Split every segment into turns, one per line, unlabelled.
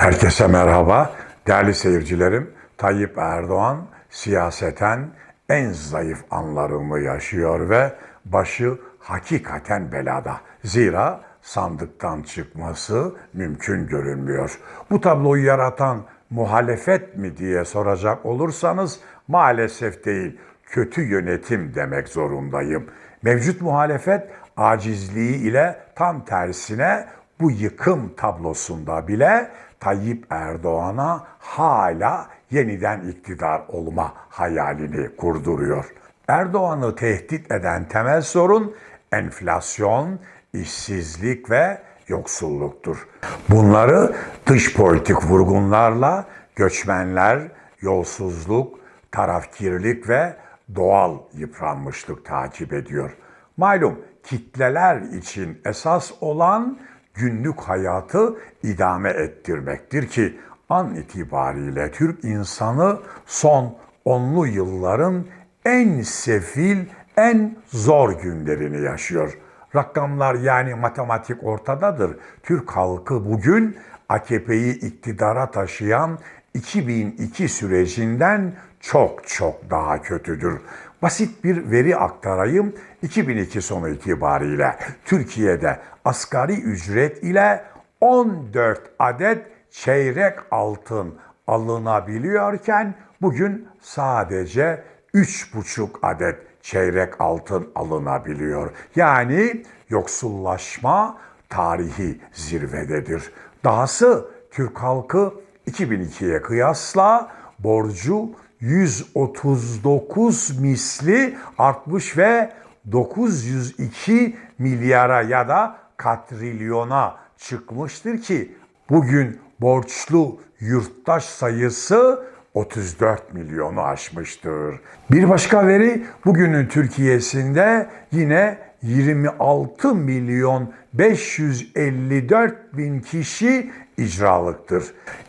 Herkese merhaba. Değerli seyircilerim, Tayyip Erdoğan siyaseten en zayıf anlarını yaşıyor ve başı hakikaten belada. Zira sandıktan çıkması mümkün görünmüyor. Bu tabloyu yaratan muhalefet mi diye soracak olursanız maalesef değil, kötü yönetim demek zorundayım. Mevcut muhalefet acizliği ile tam tersine bu yıkım tablosunda bile Tayyip Erdoğan'a hala yeniden iktidar olma hayalini kurduruyor. Erdoğan'ı tehdit eden temel sorun enflasyon, işsizlik ve yoksulluktur. Bunları dış politik vurgunlarla göçmenler, yolsuzluk, tarafkirlik ve doğal yıpranmışlık takip ediyor. Malum kitleler için esas olan günlük hayatı idame ettirmektir ki an itibariyle Türk insanı son onlu yılların en sefil, en zor günlerini yaşıyor. Rakamlar yani matematik ortadadır. Türk halkı bugün AKP'yi iktidara taşıyan 2002 sürecinden çok çok daha kötüdür. Basit bir veri aktarayım. 2002 sonu itibariyle Türkiye'de asgari ücret ile 14 adet çeyrek altın alınabiliyorken bugün sadece 3,5 adet çeyrek altın alınabiliyor. Yani yoksullaşma tarihi zirvededir. Dahası Türk halkı 2002'ye kıyasla borcu 139 misli artmış ve 902 milyara ya da katrilyona çıkmıştır ki bugün borçlu yurttaş sayısı 34 milyonu aşmıştır. Bir başka veri bugünün Türkiye'sinde yine 26 milyon 554 bin kişi icralıktır.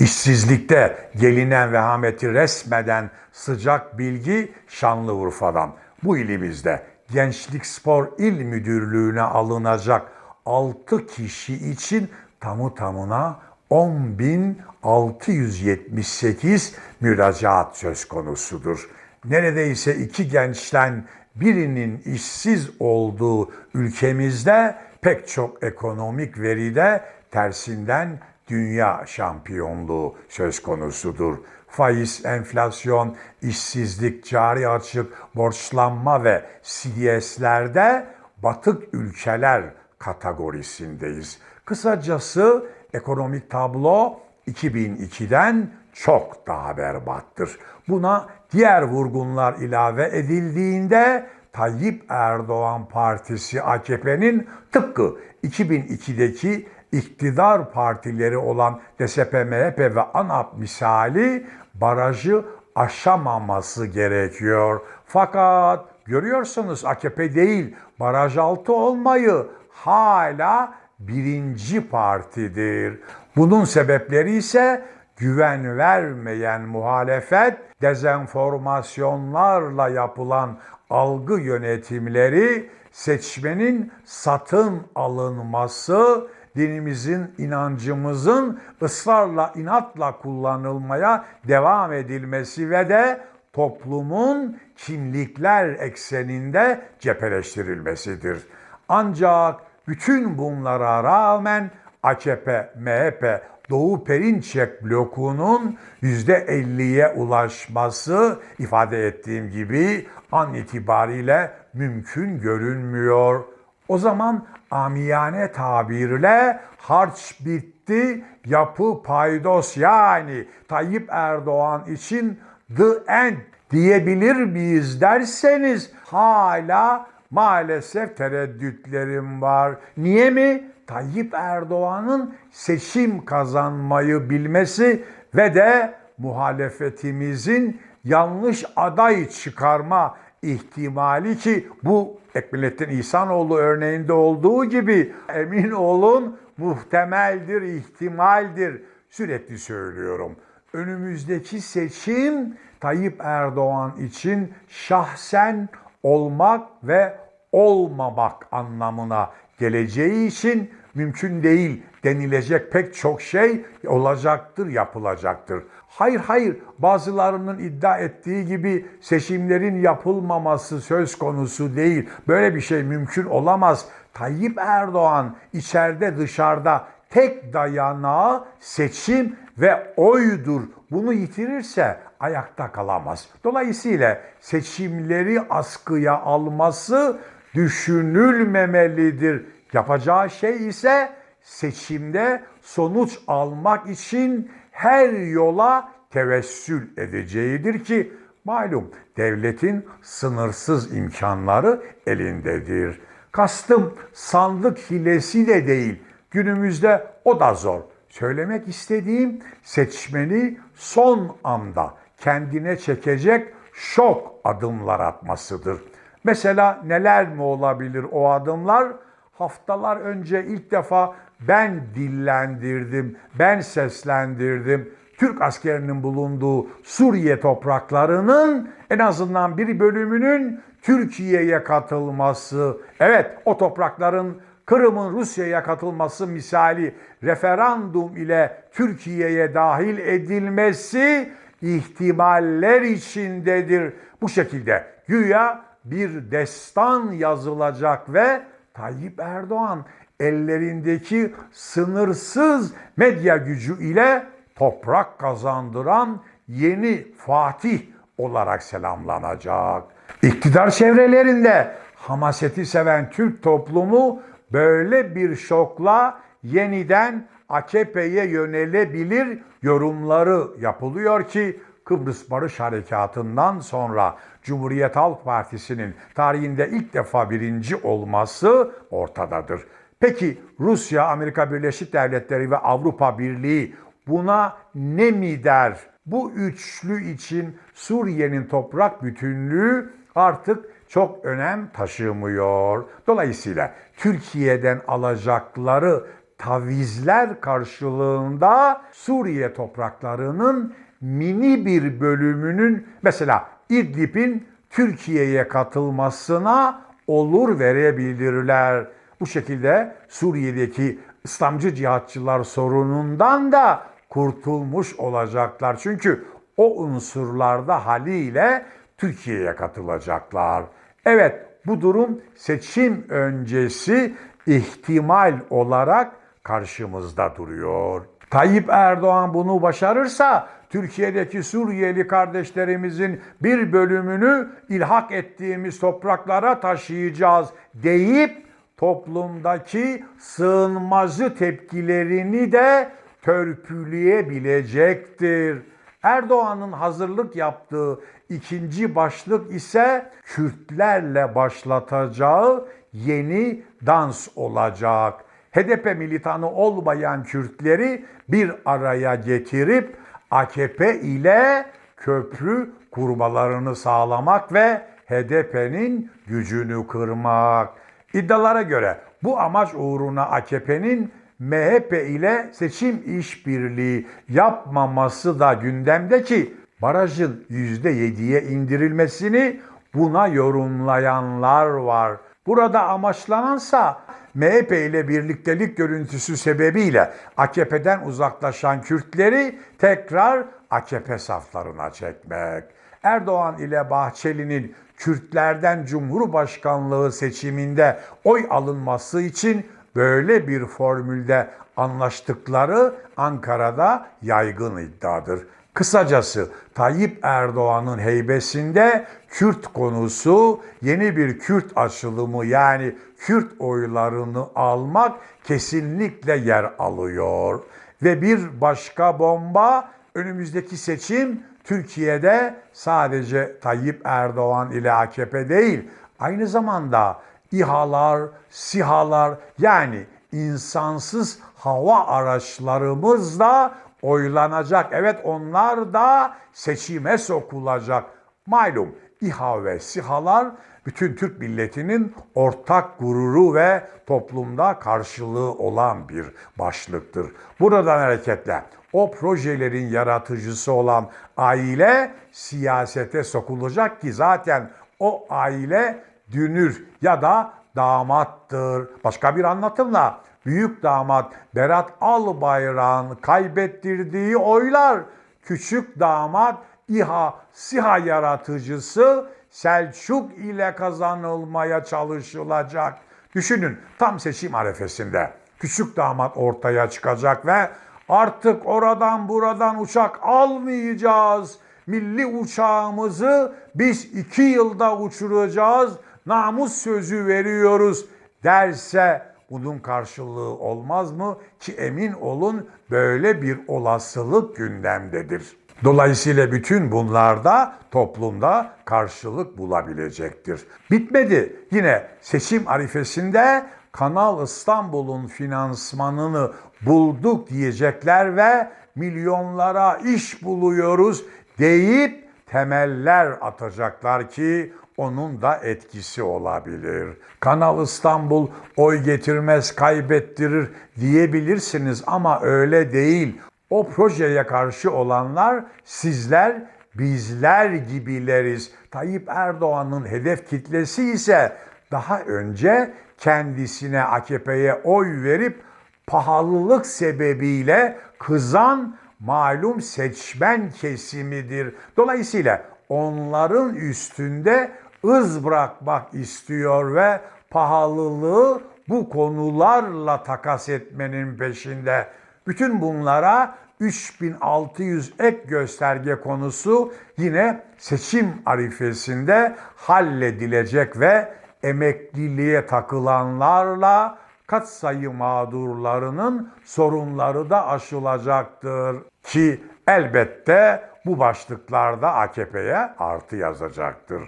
İşsizlikte gelinen vehameti resmeden sıcak bilgi Şanlıurfa'dan. Bu ilimizde Gençlik Spor İl Müdürlüğü'ne alınacak 6 kişi için tamı tamına 10.678 müracaat söz konusudur. Neredeyse iki gençten birinin işsiz olduğu ülkemizde pek çok ekonomik veride tersinden dünya şampiyonluğu söz konusudur. Faiz, enflasyon, işsizlik, cari açık, borçlanma ve CDS'lerde batık ülkeler kategorisindeyiz. Kısacası ekonomik tablo 2002'den çok daha berbattır. Buna diğer vurgunlar ilave edildiğinde Tayyip Erdoğan Partisi AKP'nin tıpkı 2002'deki iktidar partileri olan DSP, MHP ve ANAP misali barajı aşamaması gerekiyor. Fakat görüyorsunuz AKP değil baraj altı olmayı hala birinci partidir. Bunun sebepleri ise güven vermeyen muhalefet, dezenformasyonlarla yapılan algı yönetimleri, seçmenin satın alınması, dinimizin, inancımızın ısrarla, inatla kullanılmaya devam edilmesi ve de toplumun kimlikler ekseninde cepheleştirilmesidir. Ancak bütün bunlara rağmen AKP, MHP, Doğu Perinçek blokunun %50'ye ulaşması ifade ettiğim gibi an itibariyle mümkün görünmüyor. O zaman amiyane tabirle harç bitti, yapı paydos yani Tayyip Erdoğan için the end diyebilir miyiz derseniz hala maalesef tereddütlerim var. Niye mi? Tayyip Erdoğan'ın seçim kazanmayı bilmesi ve de muhalefetimizin yanlış aday çıkarma ihtimali ki bu Ekmelettin İhsanoğlu örneğinde olduğu gibi emin olun muhtemeldir, ihtimaldir. Sürekli söylüyorum. Önümüzdeki seçim Tayyip Erdoğan için şahsen olmak ve olmamak anlamına geleceği için mümkün değil denilecek pek çok şey olacaktır, yapılacaktır. Hayır hayır bazılarının iddia ettiği gibi seçimlerin yapılmaması söz konusu değil. Böyle bir şey mümkün olamaz. Tayyip Erdoğan içeride dışarıda tek dayanağı seçim ve oydur. Bunu yitirirse ayakta kalamaz. Dolayısıyla seçimleri askıya alması düşünülmemelidir. Yapacağı şey ise seçimde sonuç almak için her yola tevessül edeceğidir ki malum devletin sınırsız imkanları elindedir. Kastım sandık hilesi de değil. Günümüzde o da zor. Söylemek istediğim seçmeni son anda kendine çekecek şok adımlar atmasıdır. Mesela neler mi olabilir o adımlar? Haftalar önce ilk defa ben dillendirdim, ben seslendirdim. Türk askerinin bulunduğu Suriye topraklarının en azından bir bölümünün Türkiye'ye katılması. Evet o toprakların Kırım'ın Rusya'ya katılması misali referandum ile Türkiye'ye dahil edilmesi ihtimaller içindedir. Bu şekilde güya bir destan yazılacak ve Tayyip Erdoğan ellerindeki sınırsız medya gücü ile toprak kazandıran yeni Fatih olarak selamlanacak. İktidar çevrelerinde hamaseti seven Türk toplumu böyle bir şokla yeniden AKP'ye yönelebilir yorumları yapılıyor ki Kıbrıs Barış Harekatı'ndan sonra Cumhuriyet Halk Partisi'nin tarihinde ilk defa birinci olması ortadadır. Peki Rusya, Amerika Birleşik Devletleri ve Avrupa Birliği buna ne mi der? Bu üçlü için Suriye'nin toprak bütünlüğü artık çok önem taşımıyor. Dolayısıyla Türkiye'den alacakları tavizler karşılığında Suriye topraklarının mini bir bölümünün mesela İdlib'in Türkiye'ye katılmasına olur verebilirler. Bu şekilde Suriye'deki İslamcı cihatçılar sorunundan da kurtulmuş olacaklar. Çünkü o unsurlarda haliyle Türkiye'ye katılacaklar. Evet bu durum seçim öncesi ihtimal olarak karşımızda duruyor. Tayyip Erdoğan bunu başarırsa Türkiye'deki Suriyeli kardeşlerimizin bir bölümünü ilhak ettiğimiz topraklara taşıyacağız deyip toplumdaki sığınmacı tepkilerini de törpüleyebilecektir. Erdoğan'ın hazırlık yaptığı ikinci başlık ise Kürtlerle başlatacağı yeni dans olacak. HDP militanı olmayan Kürtleri bir araya getirip AKP ile köprü kurmalarını sağlamak ve HDP'nin gücünü kırmak. İddialara göre bu amaç uğruna AKP'nin MHP ile seçim işbirliği yapmaması da gündemde ki barajın %7'ye indirilmesini buna yorumlayanlar var. Burada amaçlanansa MHP ile birliktelik görüntüsü sebebiyle AKP'den uzaklaşan Kürtleri tekrar AKP saflarına çekmek. Erdoğan ile Bahçeli'nin Kürtlerden Cumhurbaşkanlığı seçiminde oy alınması için böyle bir formülde anlaştıkları Ankara'da yaygın iddiadır. Kısacası Tayyip Erdoğan'ın heybesinde Kürt konusu yeni bir Kürt açılımı yani Kürt oylarını almak kesinlikle yer alıyor. Ve bir başka bomba önümüzdeki seçim Türkiye'de sadece Tayyip Erdoğan ile AKP değil aynı zamanda İHA'lar, SİHA'lar yani insansız hava araçlarımız da oylanacak. Evet onlar da seçime sokulacak. Malum İHA ve SİHA'lar bütün Türk milletinin ortak gururu ve toplumda karşılığı olan bir başlıktır. Buradan hareketle o projelerin yaratıcısı olan aile siyasete sokulacak ki zaten o aile dünür ya da damattır. Başka bir anlatımla büyük damat Berat Albayrak'ın kaybettirdiği oylar küçük damat İHA SİHA yaratıcısı Selçuk ile kazanılmaya çalışılacak. Düşünün tam seçim arefesinde küçük damat ortaya çıkacak ve artık oradan buradan uçak almayacağız. Milli uçağımızı biz iki yılda uçuracağız. Namus sözü veriyoruz derse bunun karşılığı olmaz mı? Ki emin olun böyle bir olasılık gündemdedir. Dolayısıyla bütün bunlarda toplumda karşılık bulabilecektir. Bitmedi. Yine seçim arifesinde Kanal İstanbul'un finansmanını bulduk diyecekler ve milyonlara iş buluyoruz deyip temeller atacaklar ki onun da etkisi olabilir. Kanal İstanbul oy getirmez kaybettirir diyebilirsiniz ama öyle değil. O projeye karşı olanlar sizler, bizler gibileriz. Tayyip Erdoğan'ın hedef kitlesi ise daha önce kendisine AKP'ye oy verip pahalılık sebebiyle kızan malum seçmen kesimidir. Dolayısıyla onların üstünde ız bırakmak istiyor ve pahalılığı bu konularla takas etmenin peşinde. Bütün bunlara 3600 ek gösterge konusu yine seçim arifesinde halledilecek ve emekliliğe takılanlarla katsayı mağdurlarının sorunları da aşılacaktır. Ki elbette bu başlıklarda AKP'ye artı yazacaktır.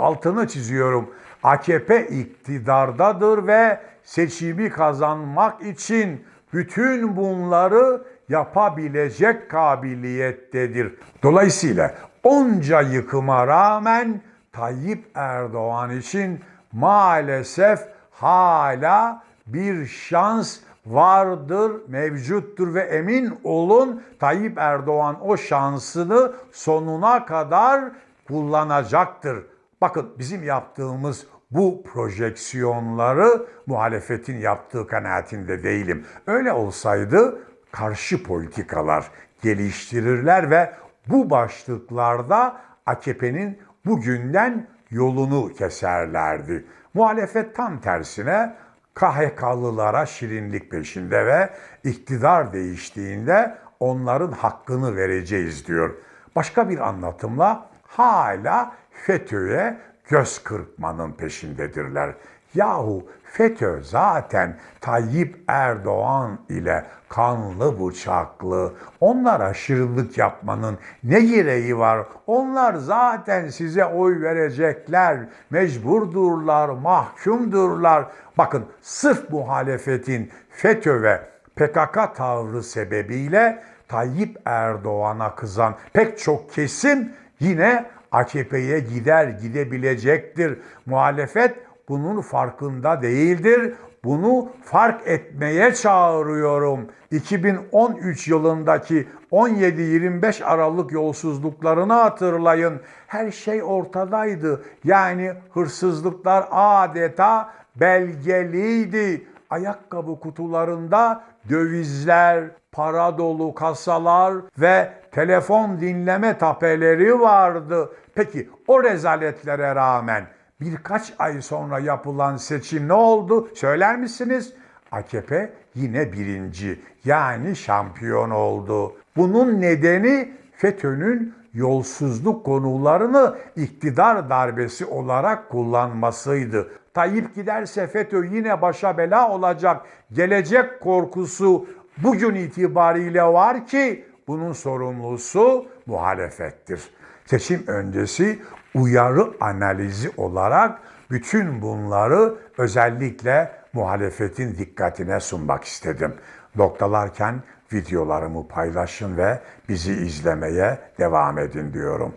Altını çiziyorum. AKP iktidardadır ve seçimi kazanmak için bütün bunları yapabilecek kabiliyettedir. Dolayısıyla onca yıkıma rağmen Tayyip Erdoğan için maalesef hala bir şans vardır, mevcuttur ve emin olun Tayyip Erdoğan o şansını sonuna kadar kullanacaktır. Bakın bizim yaptığımız bu projeksiyonları muhalefetin yaptığı kanaatinde değilim. Öyle olsaydı karşı politikalar geliştirirler ve bu başlıklarda AKP'nin bugünden yolunu keserlerdi. Muhalefet tam tersine KHK'lılara şirinlik peşinde ve iktidar değiştiğinde onların hakkını vereceğiz diyor. Başka bir anlatımla hala FETÖ'ye göz kırpmanın peşindedirler. Yahu FETÖ zaten Tayyip Erdoğan ile kanlı bıçaklı. Onlara şirinlik yapmanın ne gereği var? Onlar zaten size oy verecekler. Mecburdurlar, mahkumdurlar. Bakın sırf muhalefetin FETÖ ve PKK tavrı sebebiyle Tayyip Erdoğan'a kızan pek çok kesim yine AKP'ye gider gidebilecektir. Muhalefet bunun farkında değildir. Bunu fark etmeye çağırıyorum. 2013 yılındaki 17-25 Aralık yolsuzluklarını hatırlayın. Her şey ortadaydı. Yani hırsızlıklar adeta belgeliydi. Ayakkabı kutularında dövizler, para dolu kasalar ve telefon dinleme tapeleri vardı. Peki o rezaletlere rağmen birkaç ay sonra yapılan seçim ne oldu? Söyler misiniz? AKP yine birinci yani şampiyon oldu. Bunun nedeni FETÖ'nün yolsuzluk konularını iktidar darbesi olarak kullanmasıydı. Tayyip giderse FETÖ yine başa bela olacak. Gelecek korkusu bugün itibariyle var ki bunun sorumlusu muhalefettir. Seçim öncesi uyarı analizi olarak bütün bunları özellikle muhalefetin dikkatine sunmak istedim. Noktalarken videolarımı paylaşın ve bizi izlemeye devam edin diyorum.